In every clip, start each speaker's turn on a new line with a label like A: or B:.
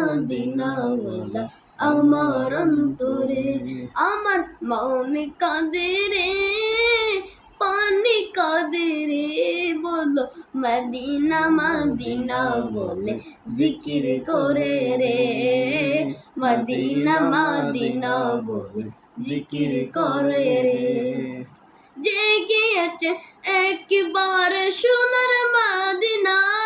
A: মদিনাওয়ালা আমার অন্তরে, আমার মনে কাঁদে রে, পানি কাঁদে রে, বলো মদিনা মদিনা বলে জিকির করে রে, মদিনা মদিনা বলে জিকির করে রে। যে গিয়েছে একবার সোনার মদিনা।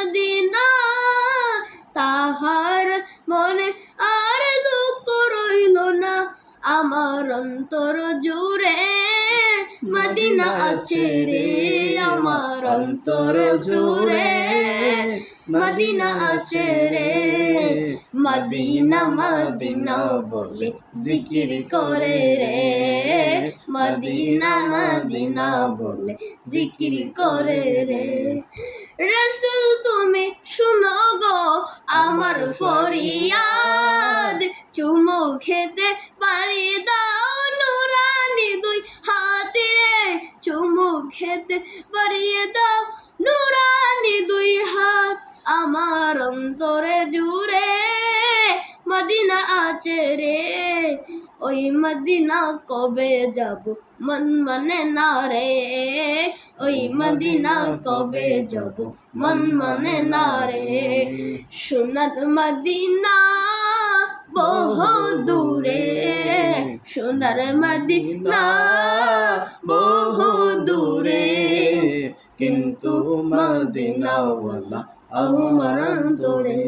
A: মদিনা তাহার মনে আর দুঃখ রইল না। আমার অন্তর জুড়ে মদিনা আছে রে, আমার অন্তর জুড়ে মদিনা আছে রে। মদিনা মদিনা বলে জিকির করে রে। মদিনা মদিনা বলে জিকির করে রে। খেতে পারি দাও নুরানি দুই হাতে রে চুমু খেতে পারিয়ে দাও নুরানি দুই হাত। আমার অন্তরে জুড়ে মদিনা আছে রে। ওই মদিনা কবে যাব মন মনে না রে। ওই মদিনা কবে যাব মন মনে না রে। সোনার মদিনা বহু দূরে সুন্দর মদিনা বহু দূরে।
B: কিন্তু মদিনাওয়ালা আমার অন্তরে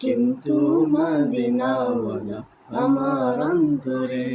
B: কিন্তু মদিনাওয়ালা আমার অন্তরে।